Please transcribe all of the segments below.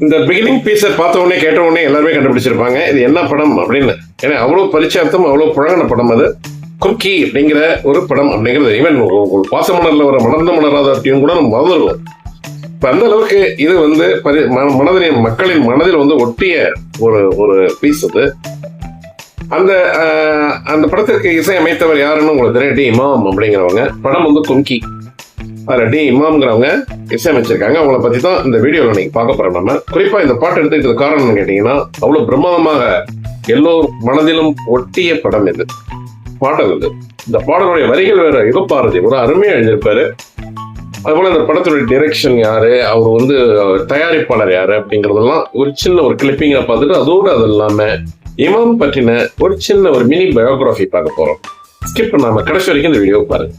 இந்த பிகினிங் பீஸை பார்த்த உடனே கேட்ட உடனே எல்லாருமே கண்டுபிடிச்சிருப்பாங்க. இது என்ன படம் அப்படின்னு. ஏன்னா அவ்வளோ பரிச்சார்த்தம் அவ்வளோ புழங்கின படம் அது. குக்கி அப்படிங்கிற ஒரு படம் அப்படிங்கிறது ஈவன் பாசமணர்ல ஒரு மணர்ந்த மணராத டியூன் கூட நம்ம மறந்துடுவோம் இப்ப அந்த அளவுக்கு இது வந்து பரி- மனதின் மக்களின் மனதில் வந்து ஒட்டிய ஒரு ஒரு பீஸ் அது. அந்த அந்த படத்திற்கு இசை அமைத்தவர் யாருன்னு உங்களுக்கு தெரியும்? டி இமாம் அப்படிங்கிறவங்க. படம் வந்து கும்கி அதுல டி இமாம்ங்கிறவங்க இசையமைச்சிருக்காங்க அவங்கள பத்தி தான் இந்த வீடியோல நீங்க பார்க்க போறோம் நம்ம. குறிப்பா இந்த பாட்டு எடுத்துக்கிட்டு காரணம் என்ன கேட்டீங்கன்னா அவ்வளவு பிரம்மாண்டமாக எல்லோர் மனதிலும் ஒட்டிய படம் இது. பாடல் இது. இந்த பாடலுடைய வரிகள் வேற. யுகப்பாரதி ஒரு அருமையா எழுதியிருப்பாரு. அதுபோல இந்த படத்துடைய டிரெக்ஷன் யாரு? அவர் வந்து தயாரிப்பாளர் யாரு அப்படிங்கறதெல்லாம் ஒரு சின்ன ஒரு கிளிப்பிங்க பார்த்துட்டு அதோடு அது இல்லாம இமாம் பற்றின ஒரு சின்ன ஒரு மினி பயோகிராஃபி பார்க்க போறோம். ஸ்கிப் நாம கடைசி வரைக்கும் இந்த வீடியோ பாருங்க.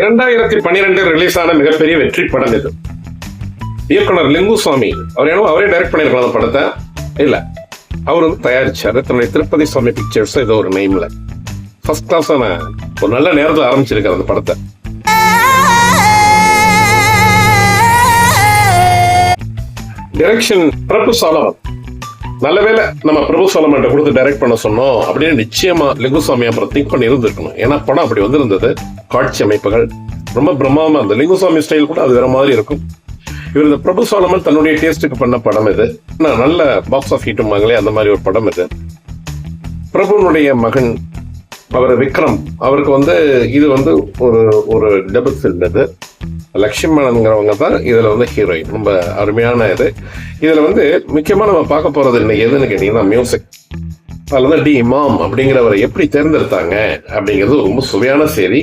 இரண்டாயிரத்தி பன்னிரெண்டு ரிலீஸ் ஆன மிகப்பெரிய வெற்றி படம் இது. இயக்குனர் லிங்குசாமி. அவர் என்னவோ அவரே டைரக்ட் பண்ணியிருக்கலாம் அந்த படத்தை. இல்ல. அவர் வந்து தயாரிச்சார். தன்னுடைய திருப்பதி சுவாமி பிக்சர்ஸ் ஏதோ ஒரு நேம்ல ஃபர்ஸ்ட் கிளாஸான ஒரு நல்ல நேரத்தில் ஆரம்பிச்சிருக்காரு அந்த படத்தை. டைரக்ஷன் பிரபு சாலவன். நல்லவேளை நம்ம பிரபு சோலமன்ட்ட கொடுத்து டைரக்ட் பண்ண சொன்னோம் அப்படின்னு நிச்சயமா லிங்குசாமி அப்புறம் திங்க் பண்ணி இருந்திருக்கணும் ஏன்னா படம் அப்படி வந்திருந்தது. காட்சி அமைப்புகள் ரொம்ப பிரம்மாண்டமா அந்த லிங்குசாமி ஸ்டைல் கூட அது வேற மாதிரி இருக்கும். இவர் இந்த பிரபு சோலமன் தன்னுடைய டேஸ்டுக்கு பண்ண படம் இது. நல்ல பாக்ஸ் ஆஃப் ஹீட்டுமாங்களே அந்த மாதிரி ஒரு படம் இது. பிரபுனுடைய மகன் அவர் விக்ரம் அவருக்கு வந்து இது வந்து ஒரு ஒரு டபுள் ஃபில்ம் இது தான் இதுல வந்து ஹீரோயின் ரொம்ப அருமையான இது. இதுல வந்து முக்கியமா நம்ம பார்க்க போறது இன்னைக்கு எதுன்னு கேட்டீங்கன்னா மியூசிக் அதில் தான் டி இமாம் அப்படிங்கிறவரை எப்படி தேர்ந்தெடுத்தாங்க அப்படிங்கிறது ரொம்ப சுவையான செய்தி.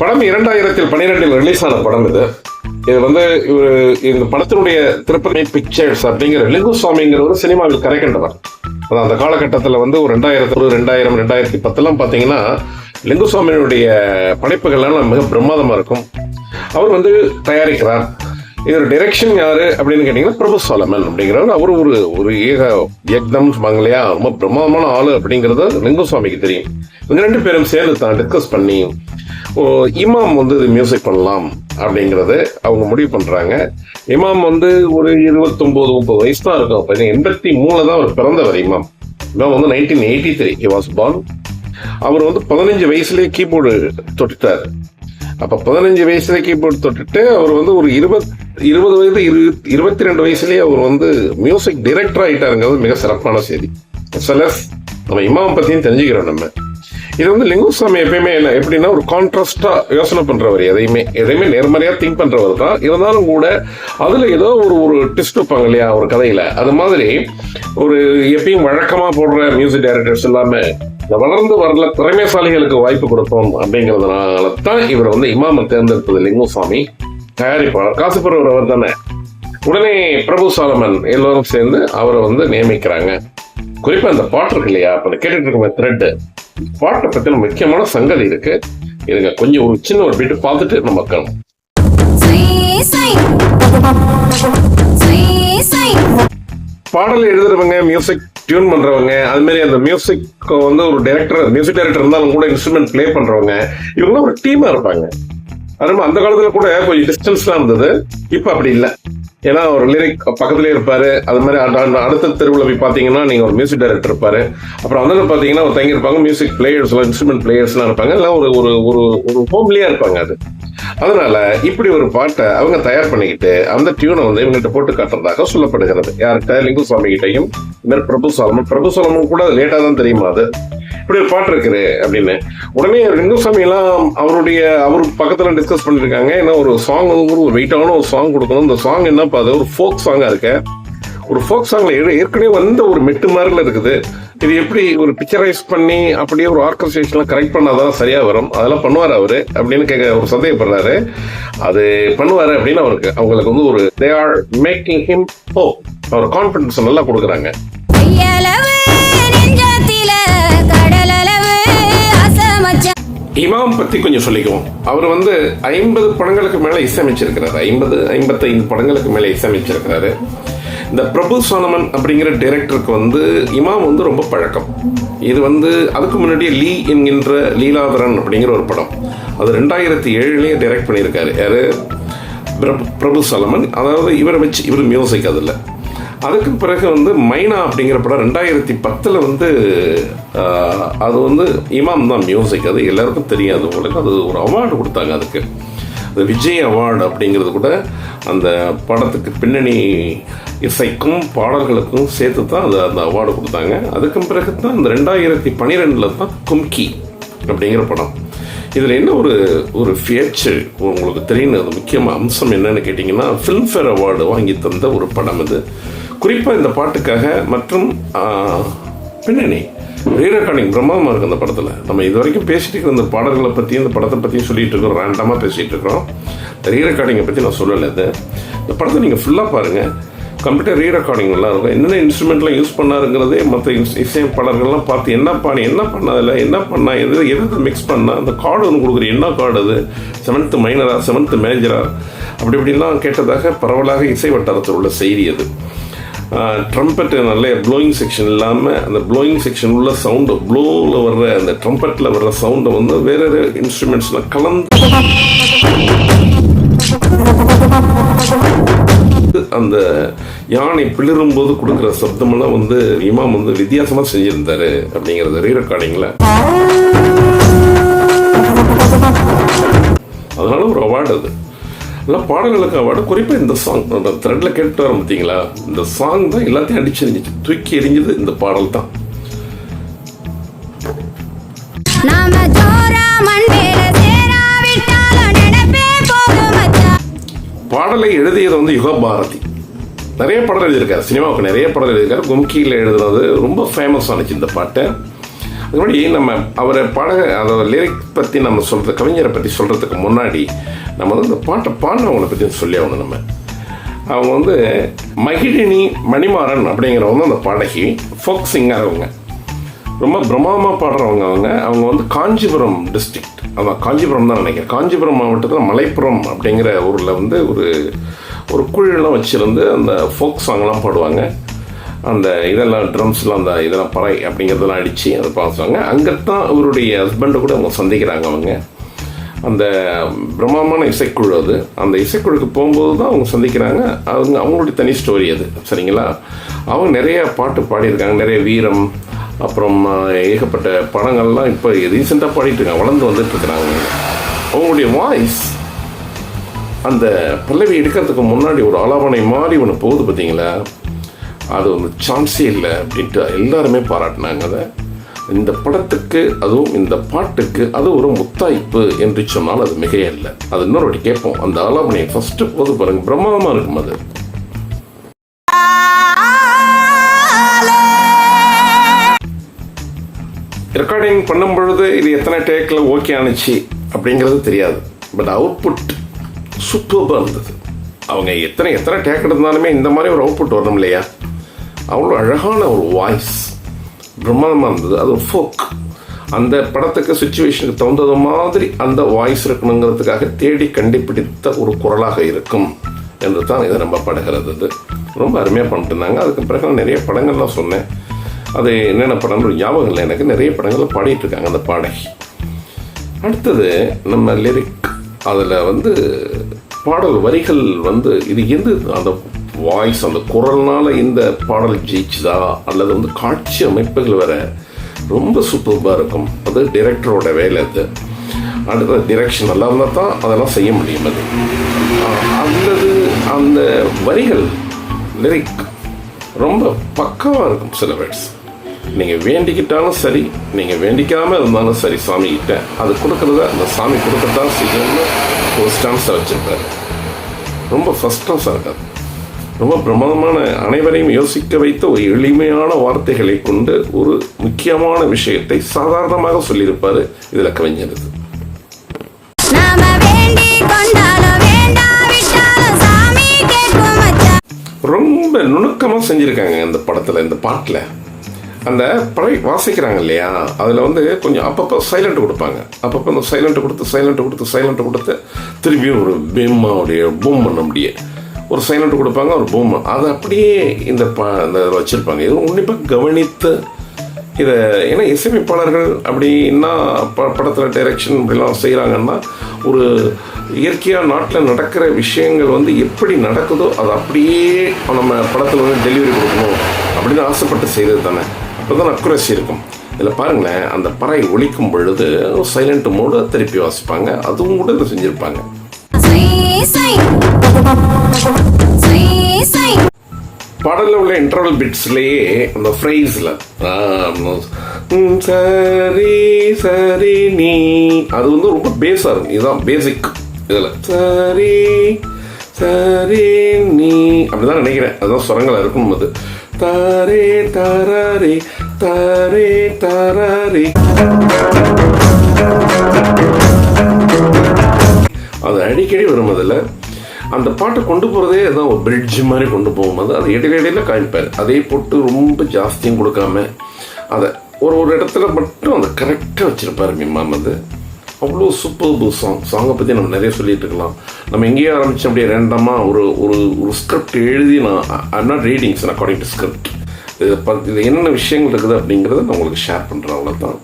படம் இரண்டாயிரத்தில் பன்னிரெண்டில் ரிலீஸ் ஆன படம் இது. இது வந்து இவரு இந்த படத்தினுடைய திருப்பதி பிக்சர்ஸ் அப்படிங்கிற லிங்குசுவாமிங்கிற ஒரு சினிமாவில் கரை கண்டவர் அதான் அந்த காலகட்டத்தில் வந்து ஒரு ரெண்டாயிரத்தி ஒரு ரெண்டாயிரம் ரெண்டாயிரத்தி பத்தெல்லாம் பார்த்தீங்கன்னா லிங்குசுவாமியினுடைய படைப்புகள்லாம் மிக பிரமாதமாக இருக்கும். அவர் வந்து தயாரிக்கிறார். இதோட டைரக்ஷன் யாரு அப்படின்னு கேட்டீங்கன்னா பிரபு சோலமன் அப்படிங்கிறவர். அவர் ஒரு ஒரு ஏக யக்தம் இல்லையா ரொம்ப பிரம்மாண்டமான ஆளு அப்படிங்கிறது லிங்கசுவாமிக்கு தெரியும். இவங்க ரெண்டு பேரும் சேர்ந்து தான் டிஸ்கஸ் பண்ணி ஓ, இமாம் வந்து இது மியூசிக் பண்ணலாம் அப்படிங்கறது அவங்க முடிவு பண்றாங்க. இமாம் வந்து ஒரு இருபத்தொன்பது முப்பது வயசு தான் இருக்கும். பார்த்தீங்கன்னா எண்பத்தி மூணு தான் அவர் பிறந்தவர் இமாம். இமாம் வந்து nineteen eighty three was born. அவர் வந்து பதினஞ்சு வயசுலயே கீபோர்டு தொட்டுட்டார். அப்ப பதினஞ்சு வயசுல கீபோர்டு தொட்டுட்டு அவர் வந்து ஒரு இருபத் இருபது வயது இரு- இருபத்தி ரெண்டு வயசுலேயே அவர் வந்து மியூசிக் டிரெக்டர் ஆகிட்டாருங்கிறது மிக சிறப்பான செய்தி. சில நம்ம இமாம் பற்றியும் தெரிஞ்சுக்கிறோம் நம்ம. இது வந்து லிங்குசாமி எப்பயுமே என்ன எப்படின்னா ஒரு கான்ட்ராஸ்டாக யோசனை பண்ணுறவர் எதையுமே எதையுமே நேர்மறையாக திங்க் பண்ணுறவர் தான். இருந்தாலும் கூட அதில் ஏதோ ஒரு ஒரு ட்விஸ்ட் வைப்பாங்க இல்லையா ஒரு கதையில். அது மாதிரி ஒரு எப்பயும் வழக்கமாக போடுற மியூசிக் டைரக்டர்ஸ் எல்லாமே இந்த வளர்ந்து வரல திறமைசாலிகளுக்கு வாய்ப்பு கொடுப்போம் அப்படிங்கிறதுனால தான் இவர் வந்து இமாமை தேர்ந்தெடுத்தது லிங்குசாமி. தயாரிப்பாளர் காசுபுரவர் அவர் தானே. உடனே பிரபு சாலமன் எல்லோரும் சேர்ந்து அவரை வந்து நியமிக்கிறாங்க. குறிப்பா அந்த பாட்டு இருக்கு இல்லையா? அப்ப கேட்டுட்டு இருக்க த்ரெட் பாட்டை பத்தின முக்கியமான சங்கதி இருக்கு. இதுங்க கொஞ்சம் ஒரு சின்ன ஒரு பீட்டு பார்த்துட்டு நம்ம மக்கள் பாடல் எழுதுறவங்க மியூசிக் டியூன் பண்றவங்க அது மாதிரி அந்த மியூசிக் வந்து ஒரு டைரக்டர் மியூசிக் டைரக்டர் இருந்தாலும் கூட இன்ஸ்ட்ருமெண்ட் பிளே பண்றவங்க இவங்களாம் ஒரு டீமா இருப்பாங்க. அது அந்த காலத்துல கூட கொஞ்சம் டிஸ்டன்ஸ்லாம் இருந்தது. இப்ப அப்படி இல்லை. ஏன்னா ஒரு லிரிக் பக்கத்திலே இருப்பாரு. அது மாதிரி அடுத்த தெருவில் போய் பார்த்தீங்கன்னா நீங்க ஒரு மியூசிக் டைரக்டர் இருப்பாரு. அப்புறம் அந்த பார்த்தீங்கன்னா ஒரு தங்கி இருப்பாங்க. மியூசிக் பிளேயர்ஸ் இன்ஸ்ட்ருமெண்ட் பிளேயர்ஸ்லாம் இருப்பாங்க. எல்லாம் ஒரு ஒரு ஒரு ஒரு ஹோம்லியா இருப்பாங்க அது. அதனால இப்படி ஒரு பாட்டை அவங்க தயார் பண்ணிக்கிட்டு அந்த டியூனை வந்து இவங்ககிட்ட போட்டு காட்டுறதாக சொல்லப்படுகிறது. யார்கிட்ட? லிங்குசாமி கிட்டையும் இந்த பிரபு சோலமன். பிரபு சோலமன் கூட லேட்டாக தான் தெரியுமா அது? இப்படி ஒரு பாட்டு இருக்குது அப்படின்னு. உடனே லிங்குசாமி எல்லாம் அவருடைய அவர் பக்கத்தில் டிஸ்கஸ் பண்ணியிருக்காங்க ஏன்னா ஒரு சாங் வந்து ஒரு வெயிட்டான ஒரு சாங் கொடுக்கணும். இந்த சாங் என்ன இப்போ அது ஒரு ஃபோக் சாங்காக இருக்க. ஒரு ஃபோக் சாங்கில் ஏற்கனவே வந்த ஒரு மெட்டு மாதிரில இருக்குது. இது எப்படி ஒரு பிக்சரைஸ் பண்ணி அப்படியே ஒரு ஆர்கஸ்ட்ரேஷன்லாம் கரெக்ட் பண்ணாதான் சரியா வரும். அதெல்லாம் பண்ணுவார் அவரு அப்படின்னு கேட்க ஒரு சந்தேகப்படுறாரு. அது பண்ணுவாரு அப்படின்னு அவருக்கு அவங்களுக்கு வந்து ஒரு தே ஆர் மேக்கிங் ஹிம் ஹோ அவர் கான்ஃபிடன்ஸ் நல்லா கொடுக்குறாங்க. இமாம் பத்தி கொஞ்சம் சொல்லிக்குவோம். அவர் வந்து ஐம்பது படங்களுக்கு மேலே இசையமைச்சிருக்கிறாரு. ஐம்பது ஐம்பத்தைந்து படங்களுக்கு மேலே இசையமைச்சிருக்கிறாரு. இந்த பிரபு சோனமன் அப்படிங்கிற டைரக்டருக்கு வந்து இமாம் வந்து ரொம்ப பழக்கம். இது வந்து அதுக்கு முன்னாடியே லீ என்கின்ற லீலாதரன் அப்படிங்கிற ஒரு படம். அது ரெண்டாயிரத்தி ஏழுலேயே டைரக்ட் பண்ணியிருக்காரு. யாரு? பிரபு பிரபு சலமன் அதாவது இவரை வச்சு இவர் மியூசிக் அதில். அதுக்கு பிறகு வந்து மைனா அப்படிங்கிற படம் ரெண்டாயிரத்தி பத்தில் வந்து அது வந்து இமாம் தான் மியூசிக் அது எல்லாருக்கும் தெரியாது உங்களுக்கு. அது ஒரு அவார்டு கொடுத்தாங்க அதுக்கு. அது விஜய் அவார்டு அப்படிங்கிறது கூட அந்த படத்துக்கு பின்னணி இசைக்கும் பாடல்களுக்கும் சேர்த்து தான் அது அந்த அவார்டு கொடுத்தாங்க. அதுக்கும் பிறகு தான் அந்த ரெண்டாயிரத்தி பன்னிரெண்டில் தான் கும்கி அப்படிங்கிற படம். இதில் என்ன ஒரு ஒரு ஃபேச்சு உங்களுக்கு தெரியும் அது முக்கியமான அம்சம் என்னன்னு கேட்டிங்கன்னா ஃபிலிம்ஃபேர் அவார்டு வாங்கி தந்த ஒரு படம் இது. குறிப்பாக இந்த பாட்டுக்காக மற்றும் பின்னணி. ரீரெக்கார்டிங் பிரம்மாண்டமாக இருக்குது அந்த படத்தில். நம்ம இது வரைக்கும் பேசிட்டு இருக்கிற இந்த பாடல்களை பற்றி இந்த படத்தை பற்றியும் சொல்லிட்டு இருக்கோம் ரேண்டமாக பேசிகிட்டு இருக்கிறோம். ரீரெக்கார்டிங்கை பற்றி நான் சொல்லலை இது. இந்த படத்தை நீங்கள் ஃபுல்லாக பாருங்கள் கம்ப்யூட்டர் ரீரெக்கார்டிங் நல்லா இருக்கும். என்னென்ன இன்ஸ்ட்ருமெண்ட்லாம் யூஸ் பண்ணாருங்கிறதே மற்ற இசையப்பாளர்கள்லாம் பார்த்து என்ன பாடி என்ன பண்ணதில்ல என்ன பண்ணா? எது எது மிக்ஸ் பண்ணா? அந்த கார்டு ஒன்று கொடுக்குற என்ன கார்டு அது? செவன்த்து மைனரா செவன்த்து மேஜரா அப்படி இப்படிலாம் கேட்டதாக பரவலாக இசை வட்டாரத்தில் உள்ள செய்தி அது. ட்ரம்பெட் நல்ல ப்ளோயிங் செக்ஷன் இல்லாமல் அந்த ப்ளோயிங் செக்ஷன் உள்ள சவுண்டு ப்ளோவில் வர்ற அந்த ட்ரம்பெட்டில் வர்ற சவுண்டை வந்து வேற வேறு இன்ஸ்ட்ருமெண்ட்ஸ்லாம் கலந்து அந்த யானை பிளிரும் போது கொடுக்குற சப்தமெல்லாம் வந்து இமாம் வந்து வித்தியாசமாக செஞ்சிருந்தாரு அப்படிங்கிறத ரீ ரெக்கார்டிங்கில் அதனால ஒரு அவார்டு அது. எல்லாம் பாடல்களுக்கு அவார்டு குறிப்பாக இந்த சாங் அந்த த்ரெட்ல கேட்டு வர பார்த்தீங்களா இந்த சாங் தான் எல்லாத்தையும் அடிச்சு எரிஞ்சிச்சு தூக்கி எரிஞ்சது இந்த பாடல் தான். பாடலை எழுதியது வந்து யுக பாரதி. நிறைய பாடல் எழுதியிருக்காரு சினிமாவுக்கு நிறைய பாடல் எழுதியிருக்காரு. கும்கியில் எழுதுனது ரொம்ப ஃபேமஸ் ஆனிச்சு இந்த பாட்டை. அது நம்ம அவரை பாட அதோட லிரிக் பற்றி நம்ம சொல்கிறது கவிஞரை பற்றி சொல்கிறதுக்கு முன்னாடி நம்ம வந்து இந்த பாட்டை பாடினவங்களை பற்றி சொல்லி ஆகணும் நம்ம. அவங்க வந்து மகிழினி மணிமாறன் அப்படிங்கிறவங்க அந்த பாடகி ஃபோக் சிங்கர் அவங்க. ரொம்ப பிரம்மாண்டமாக பாடுறவங்க அவங்க. அவங்க வந்து காஞ்சிபுரம் டிஸ்ட்ரிக்ட் அதான் காஞ்சிபுரம் தான் நினைக்கிறேன். காஞ்சிபுரம் மாவட்டத்தில் மலைப்புறம் அப்படிங்கிற ஊரில் வந்து ஒரு ஒரு குழுலாம் வச்சுருந்து அந்த ஃபோக் சாங்லாம் பாடுவாங்க. அந்த இதெல்லாம் ட்ரம்ஸ்லாம் அந்த இதெல்லாம் பறை அப்படிங்கிறதெல்லாம் அடித்து அதை பாசுவாங்க. அங்கே தான் அவருடைய ஹஸ்பண்டை கூட அவங்க சந்திக்கிறாங்க அவங்க. அந்த பிரம்மாண்டமான இசைக்குழு அது. அந்த இசைக்குழுக்கு போகும்போது தான் அவங்க சந்திக்கிறாங்க. அவங்க அவங்களுடைய தனி ஸ்டோரி அது. சரிங்களா? அவங்க நிறைய பாட்டு பாடியிருக்காங்க. நிறைய வீரம் அப்புறம் ஏகப்பட்ட படங்கள்லாம் இப்போ ரீசெண்டாக பாடிட்டுருக்காங்க. வளர்ந்து வந்துட்டுருக்குறாங்க. அவங்களுடைய வாய்ஸ் அந்த பல்லவி எடுக்கிறதுக்கு முன்னாடி ஒரு ஆலாபனை மாதிரி ஒன்று போகுது பார்த்தீங்களா அது ஒரு சான்ஸே இல்லை அப்படின்ட்டு எல்லாருமே பாராட்டினாங்க. அதை இந்த படத்துக்கு அதுவும் இந்த பாட்டுக்கு அது ஒரு முத்தாய்ப்பு என்று சொன்னால் அது மிகையல்ல. அது இன்னொரு வாட்டி கேட்போம். அந்த ஆலாபனை ஃபஸ்ட்டு போது பாருங்க. பிரம்மாண்டமாக இருக்கும் அது. ரெக்கார்டிங் பண்ணும் பொழுது இது எத்தனை டேக்கில் ஓகே ஆனுச்சு அப்படிங்கிறது தெரியாது. பட் அவுட்புட் சூப்பராக இருந்தது. அவங்க எத்தனை எத்தனை டேக் இருந்தாலுமே இந்த மாதிரி ஒரு அவுட்புட் வரணும் இல்லையா? அவ்வளோ அழகான ஒரு வாய்ஸ் பிரம்மாண்டமாக இருந்தது. அது ஒரு ஃபோக் அந்த படத்துக்கு சுச்சுவேஷனுக்கு தகுந்தது மாதிரி அந்த வாய்ஸ் இருக்கணுங்கிறதுக்காக தேடி கண்டுபிடித்த ஒரு குரலாக இருக்கும் என்று தான் இதை நம்பப்படுகிறது அது ரொம்ப அருமையாக பண்ணிட்டு இருந்தாங்க. அதுக்கு பிறகு நான் நிறைய படங்கள்லாம் சொன்னேன். அது என்னென்ன படங்கள் ஞாபகம் இல்லை எனக்கு. நிறைய படங்கள் பாடிட்டு இருக்காங்க அந்த பாடகி. அடுத்தது நம்ம லிரிக் அதில் வந்து பாடல் வரிகள் வந்து இது எந்த அந்த வாய்ஸ் அந்த குரல்னால இந்த பாடல் ஜெயிச்சுதா? அல்லது வந்து காட்சி அமைப்புகள் வேற ரொம்ப சூப்பர்பாக இருக்கும். அது டிரெக்டரோட வேலை அது. அடுத்த டிரெக்ஷன் நல்லா இருந்தால் தான் அதெல்லாம் செய்ய முடியும் அது. அல்லது அந்த வரிகள் லிரிக் ரொம்ப பக்காவாக இருக்கும் சில வேர்ட்ஸ் நீங்கள் வேண்டிக்கிட்டாலும் சரி நீங்கள் வேண்டிக்காமல் இருந்தாலும் சரி சாமி கிட்ட அது கொடுக்குறத அந்த சாமி கொடுக்கறதான் செய்யணும்னு ஒரு ஸ்டான்ஸை வச்சிருப்பாரு. ரொம்ப ஃபஸ்ட் ஸ்டான்ஸாக இருக்காது. ரொம்ப பிரமாதமான அனைவரையும் யோசிக்க வைத்த ஒரு எளிமையான வார்த்தைகளை கொண்டு ஒரு முக்கியமான விஷயத்தை சாதாரணமாக சொல்லியிருப்பாரு இதில் கவிஞர் ரொம்ப நுணுக்கமாக செஞ்சுருக்காங்க இந்த படத்தில் இந்த பாட்டில். அந்த பறை வாசிக்கிறாங்க இல்லையா? அதில் வந்து கொஞ்சம் அப்பப்போ சைலண்ட் கொடுப்பாங்க. அப்பப்போ அந்த சைலண்ட் கொடுத்து சைலண்ட் கொடுத்து சைலண்ட் கொடுத்து திரும்பியும் ஒரு பெம்மாவுடைய பூம் பண்ண முடிய. ஒரு சைலண்ட் கொடுப்பாங்க ஒரு பூம் அதை அப்படியே இந்த ப இந்த வச்சுருப்பாங்க. இது உன்னிப்பாக கவனித்து இதை ஏன்னா இசையமைப்பாளர்கள் அப்படின்னா ப படத்தில் டைரக்ஷன் இப்படிலாம் செய்கிறாங்கன்னா ஒரு இயற்கையாக நாட்டில் நடக்கிற விஷயங்கள் வந்து எப்படி நடக்குதோ அதை அப்படியே நம்ம படத்தில் வந்து டெலிவரி கொடுக்கணும் அப்படின்னு ஆசைப்பட்டு செய்தது தானே. அப்போ தான் அக்குரசி இருக்கும். இதில் பாருங்களேன் அந்த பறை ஒழிக்கும் பொழுது சைலண்ட் மோடு திருப்பி வாசிப்பாங்க. அதுவும் கூட இதை செஞ்சுருப்பாங்க. பாடலில் உள்ள இன்டர்வல் பிட்ஸ்லேயே அந்த ஃப்ரைஸில் சரி சரி நீ அது வந்து ரொம்ப பேஸாக இருக்கும். இதுதான் பேசிக் இதில். சரி சரி நீ அப்படிதான் நினைக்கிறேன். அதுதான் சுரங்களாக இருக்கும் அது. தாரே தாராரே தாரே தாராரே அது அடிக்கடி வரும் அதில். அந்த பாட்டை கொண்டு போகிறதே அதான் ஒரு பிரிட்ஜ் மாதிரி கொண்டு போகும்போது அது இடையில இடையில காமிப்பார். அதே போட்டு ரொம்ப ஜாஸ்தியும் கொடுக்காம அதை ஒரு ஒரு இடத்துல மட்டும் அதை கரெக்டாக வச்சுருப்பார் மிம்மாம் அது அவ்வளோ சூப்பர் சாங் சாங்கை பற்றி நம்ம நிறைய சொல்லிட்டு இருக்கலாம். நம்ம எங்கேயோ ஆரம்பித்தோம் அப்படியே ரெண்டமாக ஒரு ஒரு ஒரு ஸ்கிரிப்ட் எழுதி நான் I not readings according to script இது ப- இது என்னென்ன விஷயங்கள் இருக்குது அப்படிங்கிறத நான் உங்களுக்கு ஷேர் பண்ணுறேன் அவ்வளோதான்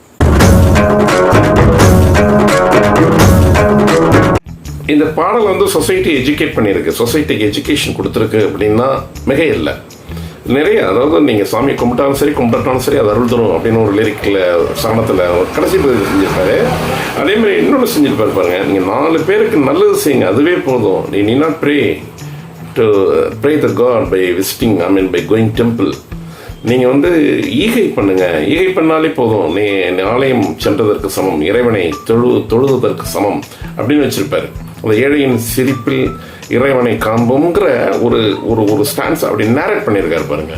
இந்த பாடல் வந்து சொசைட்டி எஜுகேட் பண்ணியிருக்கு. சொசைட்டிக்கு எஜுகேஷன் கொடுத்துருக்கு அப்படின்னா மிக இல்லை நிறைய அதாவது நீங்கள் சாமி கும்பிட்டாலும் சரி கும்பிட்டாலும் சரி அது அருள் தரும் அப்படின்னு ஒரு லிரிக்கில் சரணத்தில் கடைசி பகுதி செஞ்சிருப்பாரு. அதே மாதிரி இன்னொன்று செஞ்சிருப்பாரு பாருங்கள் நீங்கள் நாலு பேருக்கு நல்லது செய்யுங்க அதுவே போதும். நீ need not pray to pray the God by visiting I mean by going temple நீங்கள் வந்து ஈகை பண்ணுங்கள் ஈகை பண்ணாலே போதும். நீ ஆலயம் சென்றதற்கு சமம். இறைவனை தொழு தொழுததற்கு சமம் அப்படின்னு வச்சுருப்பாரு. அந்த ஏழையின் சிரிப்பில் இறைவனை காண்போங்கிற ஒரு ஒரு ஒரு ஸ்டான்ஸ் அப்படி நேரட் பண்ணியிருக்காரு பாருங்க.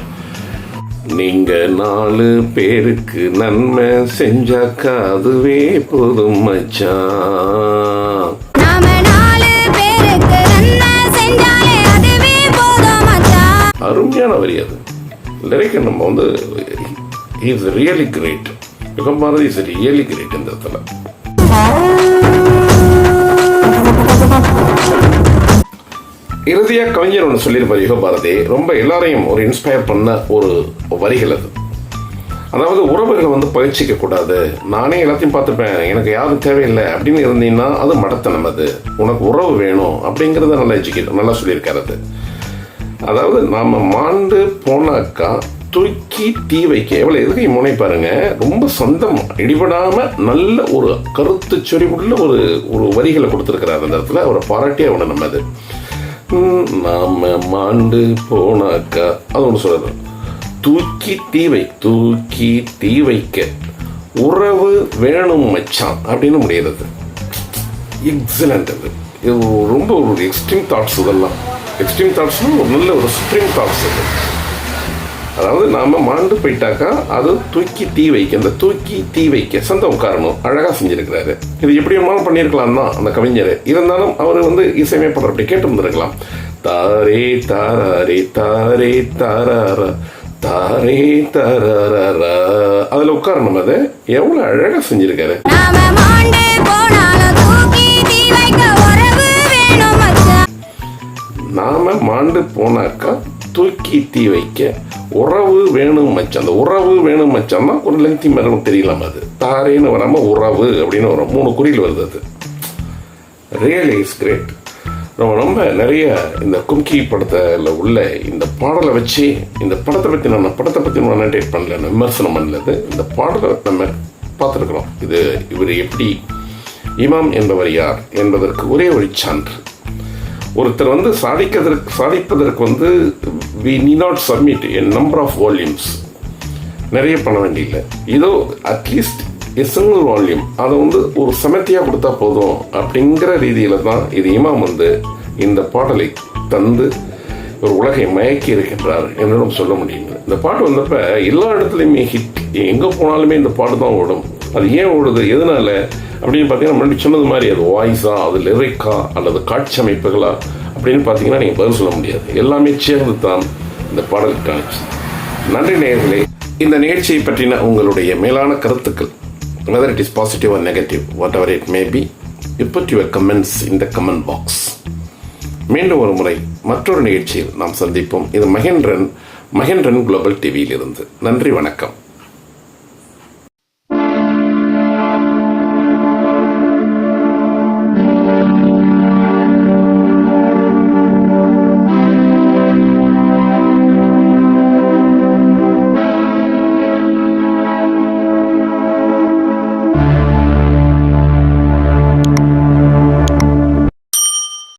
நீங்க நாலு பேருக்கு நன்மை செஞ்சாக்கா அதுவே போதும் மச்சான். அருமையான வரி அது. லிரிக்கை நம்ம வந்து is really great Yugabharathi is really great இந்த இடத்துல. இறுதியாக கவிஞர் ஒன்று சொல்லியிருப்பார் யுகபாரதி ரொம்ப எல்லாரையும் ஒரு இன்ஸ்பயர் பண்ண ஒரு வரிகள் அது. அதாவது உறவுகளை வந்து பயிற்சிக்க கூடாது. நானே எல்லாத்தையும் பார்த்துப்பேன். எனக்கு யாரும் தேவையில்லை. அப்படின்னு இருந்தீங்கன்னா அது மடத்தனம் அது. உனக்கு உறவு வேணும். அப்படிங்கிறத நல்லா எஜுகேட் நல்லா சொல்லியிருக்காரு அது. அதாவது நாம் மாண்டு போனாக்கா தூக்கி தீ வைக்க எவ்வளோ எதுக்கை முனை பாருங்க ரொம்ப சொந்தம் இடிபடாமல் நல்ல ஒரு கருத்து சொறிவுள்ள ஒரு ஒரு வரிகளை கொடுத்துருக்கிறார் அந்த இடத்துல. அவரை பாராட்டியே அவனை நம்ம அது. நாம மாண்டு போனாக்கா அது ஒன்று சொல்றது தூக்கி தீ வை தூக்கி தீ வைக்க. உறவு வேணும் மச்சான் அப்படின்னு முடியறது. எக்ஸலண்ட் அது. இது ரொம்ப ஒரு எக்ஸ்ட்ரீம் தாட்ஸ் இதெல்லாம். எக்ஸ்ட்ரீம் தாட்ஸ்னால் ஒரு நல்ல ஒரு சுப்ரீம் தாட்ஸ் அது. அதாவது நாம மாண்டு போயிட்டாக்கா அது தூக்கி தீ வைக்க அந்த தூக்கி தீ வைக்க சொந்தம் உட்காரணும் அழகா செஞ்சிருக்கிறாரு. இது எப்படி வேணாலும் பண்ணியிருக்கலாம் தான் அந்த கவிஞர். இருந்தாலும் அவர் வந்து இசையமைப்பாளர் அப்படி கேட்டு இருந்திருக்கலாம் தாரே தாரே தாரே தாராரா தாரே தாராரா. அதுல உட்காரணும் அது. எவ்வளவு அழகா செஞ்சிருக்காரு. நாம மாண்டு போனாக்கா தூக்கி தீ வைக்க உறவு வேணும் மச்சான். அந்த உறவு வேணும் மச்சம்னா ஒரு லெங்தி மரம் தெரியலாம் அது? தாரேன்னு வராமல் உறவு அப்படின்னு வரும் மூணு குறியில் வருது அது. ரியலி இஸ் கிரேட் ரொம்ப ரொம்ப நிறைய இந்த கும்கி படத்தில் உள்ள இந்த பாடலை வச்சு இந்த படத்தை பற்றி நான் படத்தை பற்றி நான் அனடேட் பண்ணல. நான் விமர்சனம் பண்ணலது இந்த பாடலை நம்ம பார்த்துருக்குறோம். இது இவர் எப்படி? இமாம் என்பவர் யார் என்பதற்கு ஒரே ஒரு சான்று. ஒருத்தர் வந்து சாதிக்கிறதற்கு சாதிப்பதற்கு வந்து we need not submit a number of volumes நிறைய பண்ண வேண்டியில்லை. இதோ அட்லீஸ்ட் எ சிங்கிள் வால்யூம் அதை வந்து ஒரு சமத்தியாக கொடுத்தா போதும் அப்படிங்கிற ரீதியில் தான் இது இமாம் வந்து இந்த பாடலை தந்து ஒரு உலகை மயக்கி இருக்கின்றார் என்னும் சொல்ல முடியும் இந்த பாட்டு வந்தப்ப எல்லா இடத்துலையுமே ஹிட் எங்கே போனாலுமே இந்த பாட்டு தான் ஓடும். அது ஏன் ஓடுது? எதனால? அப்படின்னு பார்த்தீங்கன்னா முன்னாடி சொன்னது மாதிரி அது வாய்ஸா அது லிரிக்கா அல்லது காட்சி அமைப்புகளா அப்படின்னு பார்த்தீங்கன்னா நீங்கள் பதில் சொல்ல முடியாது. எல்லாமே சேர்ந்து தான் இந்த பாடல் காணிச்சு நன்றி நேயர்களே. இந்த நிகழ்ச்சியை பற்றின உங்களுடைய மேலான கருத்துக்கள் whether it is positive or negative whatever it may be input your comments இந்த கமெண்ட் பாக்ஸ் மீண்டும் ஒரு முறை மற்றொரு நிகழ்ச்சியில் நாம் சந்திப்போம். இது மகேந்திரன் மகேந்திரன் குளோபல் டிவியிலிருந்து நன்றி வணக்கம்.